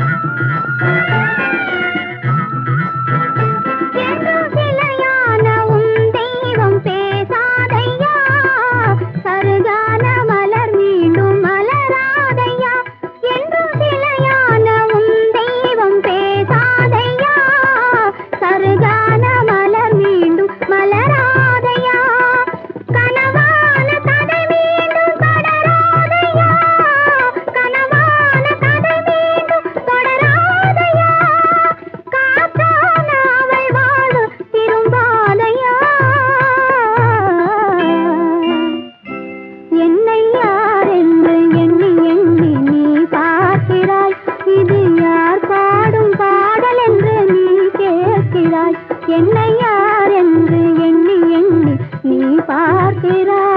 Música பார்க்கிறாய் என்னை யார் என்று எண்ணி எண்ணி நீ பார்க்கிறாய்.